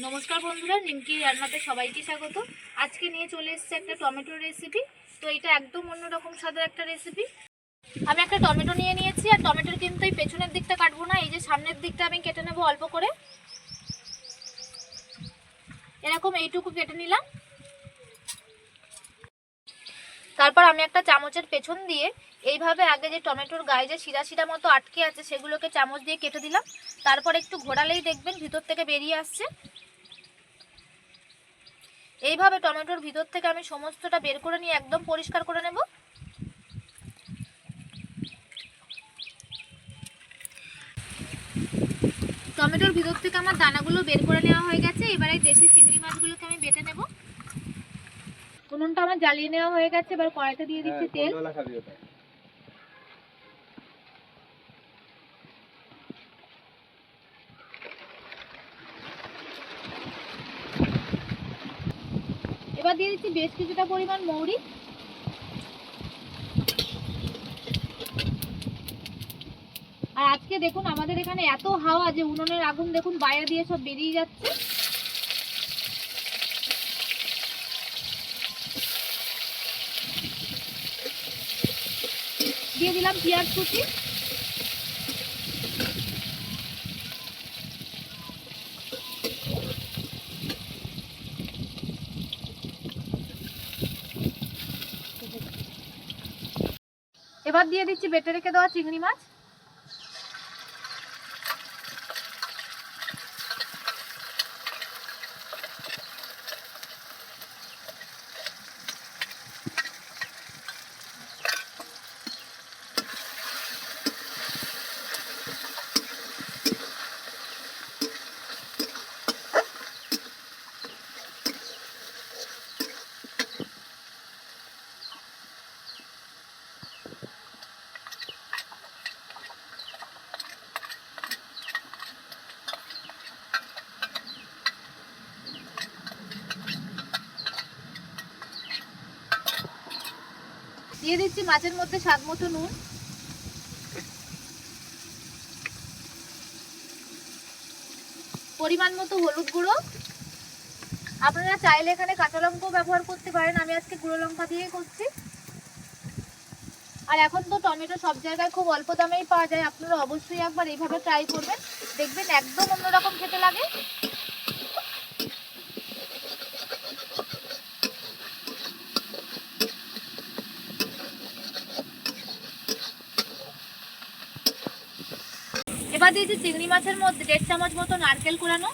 নমস্কার বন্ধুরা, নিমকি রান্নাতে সবাইকে স্বাগত। আজকে নিয়ে চলে এসেছে একটা টমেটোর রেসিপি তো এটা একদম অন্যরকম স্বাদের একটা রেসিপি আমি একটা টমেটো নিয়ে নিয়েছি, আর টমেটোর কিন্তু এই পেছনের দিকটা কাটবো না, এই যে সামনের দিকটা আমি কেটে নেব অল্প করে। এরকম এইটুকু কেটে নিলাম। তারপর আমি একটা চামচের পেছন দিয়ে এইভাবে আগে যে টমেটোর গায়ে যে শিরা শিরা মতো আটকে আছে সেগুলোকে চামচ দিয়ে কেটে দিলাম। তারপর একটু ঘোরালেই দেখবেন ভিতর থেকে বেরিয়ে আসছে। এইভাবে টমেটোর ভিতর থেকে আমি সমস্তটা বের করে নিয়ে একদম পরিষ্কার করে নেব। টমেটোর ভিতর থেকে আমার দানাগুলো বের করে নেওয়া হয়ে গেছে। এবারে এই দেশি চিংড়ি মাছগুলোকে আমি বেটে নেব। উনুনটা আমার জ্বালিয়ে নেওয়া হয়ে গেছে এবার কড়াইতে দিয়ে দিচ্ছি তেল। এবার দিয়ে দিচ্ছি বেশ কিছুটা পরিমাণ মৌরি। আর আজকে দেখুন আমাদের এখানে এত হাওয়া যে উনুনের আগুন দেখুন বাইরে দিয়ে সব বেরিয়ে যাচ্ছে। দিয়ে দিলাম পেঁয়াজ কুচি। এবার দিয়ে দিচ্ছি বেটে রেখে দেওয়া চিংড়ি মাছ। দিয়ে দিচ্ছি মাছের মধ্যে স্বাদ মতো নুন। পরিমাণ মতো হলুদ গুঁড়ো। আপনারা চাইলে এখানে কাঁচা লঙ্কাও ব্যবহার করতে পারেন। আমি আজকে গুঁড়ো লঙ্কা দিয়েই করছি। আর এখন তো টমেটো সব জায়গায় খুব অল্প দামেই পাওয়া যায়। আপনারা অবশ্যই একবার এইভাবে ট্রাই করবেন। দেখবেন একদম অন্যরকম খেতে লাগে। এবার দিয়েছি চিংড়ি মাছের মধ্যে দেড় চামচ মতো নারকেল কুড়ানো।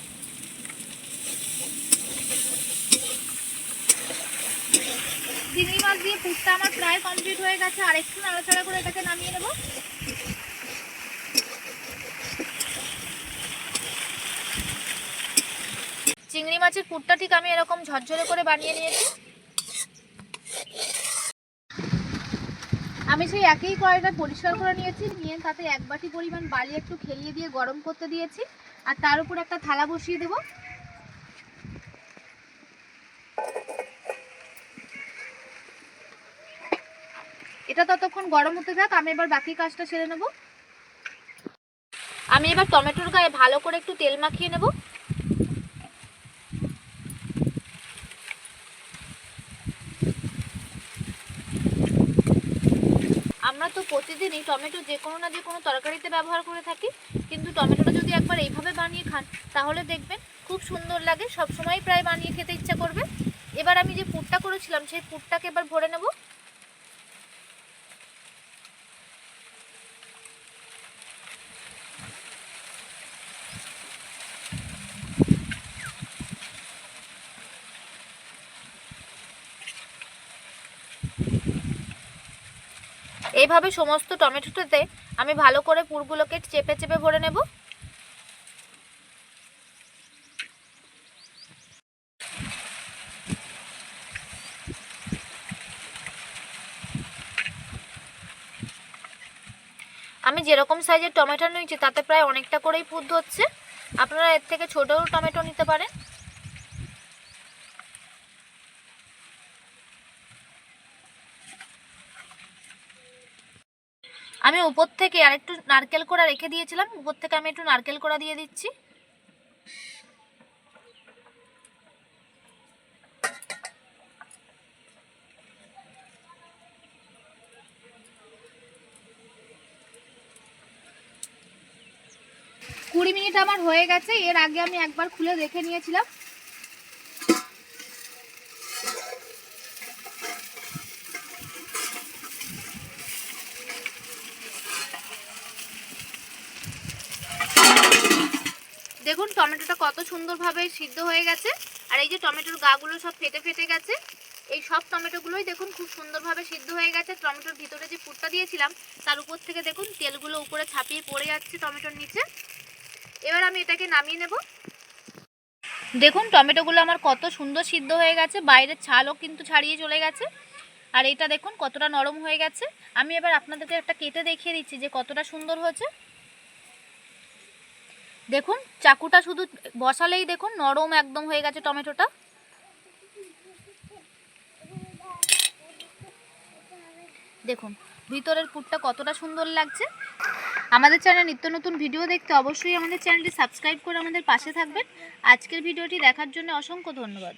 চিংড়ি মাছ দিয়ে পুরটা আমার প্রায় কমপ্লিট হয়ে গেছে, আর একটু নাড়াচাড়া করে এটাকে নামিয়ে নেব। চিংড়ি মাছের পুরটা ঠিক আমি এরকম ঝরঝরে করে বানিয়ে নিয়েছি। আমি সেই একই কড়াইটা পরিষ্কার করে নিয়েছি, নিয়ে তাতে এক বাটি পরিমাণ বালি একটু খেলিয়ে দিয়ে গরম করতে দিয়েছি, আর তার উপর একটা থালা বসিয়ে দেব। এটা ততক্ষণ গরম হতে থাক, আমি এবার বাকি কাজটা সেরে নেব। আমি এবার টমেটোর গায়ে ভালো করে একটু তেল মাখিয়ে নেব। তো প্রতিদিনই টমেটো যে কোনো না যে কোনো তরকারিতে ব্যবহার করে থাকি। কিন্তু টমেটোটা যদি একবার এইভাবে বানিয়ে খান, তাহলে দেখবেন খুব সুন্দর লাগে সব সময় প্রায় বানিয়ে খেতে ইচ্ছা করবে। এবার আমি যে পুরটা করেছিলাম, সেই পুরটাকে এবার ভরে নেব। এইভাবে সমস্ত টমেটোটাতে আমি ভালো করে পুরগুলোকে চেপে চেপে ভরে নেব। আমি যেরকম সাইজের টমেটো নিয়েছি, তাতে প্রায় অনেকটা করেই পুর ধরছে। আপনারা এর থেকে ছোটও টমেটো নিতে পারেন। আমি উপর থেকে আর একটু নারকেল কোড়া রেখে দিয়েছিলাম। উপর থেকে আমি একটু নারকেল কোড়া দিয়ে দিচ্ছি। কুড়ি মিনিট আমার হয়ে গেছে। এর আগে আমি একবার খুলে দেখে নিয়েছিলাম। টমেটোটা কত সুন্দরভাবে সিদ্ধ হয়ে গেছে। আর এই যে টমেটোর গাগুলো সব ফেটে ফেটে গেছে, এই সব টমেটোগুলোই দেখুন খুব সুন্দরভাবে সিদ্ধ হয়ে গেছে। টমেটোর ভিতরে যে পুরটা দিয়েছিলাম, তার উপর থেকে দেখুন তেলগুলো উপরে ছাপিয়ে পড়ে যাচ্ছে টমেটোর নিচে। এবার আমি এটাকে নামিয়ে নেব। দেখুন টমেটোগুলো আমার কত সুন্দর সিদ্ধ হয়ে গেছে, বাইরের ছালও কিন্তু ছাড়িয়ে চলে গেছে। আর এটা দেখুন কতটা নরম হয়ে গেছে। আমি এবার আপনাদেরকে একটা কেটে দেখিয়ে দিচ্ছি যে কতটা সুন্দর হয়েছে। দেখুন, চাকুটা শুধু বসালেই দেখুন, নরম একদম হয়ে গেছে টমেটোটা। দেখুন, ভিতরের পুরটা কতটা সুন্দর লাগছে। আমাদের চ্যানেল নিত্য নতুন ভিডিও দেখতে অবশ্যই আমাদের চ্যানেলটি সাবস্ক্রাইব করে আমাদের পাশে থাকবেন। আজকের ভিডিওটি দেখার জন্য অসংখ্য ধন্যবাদ।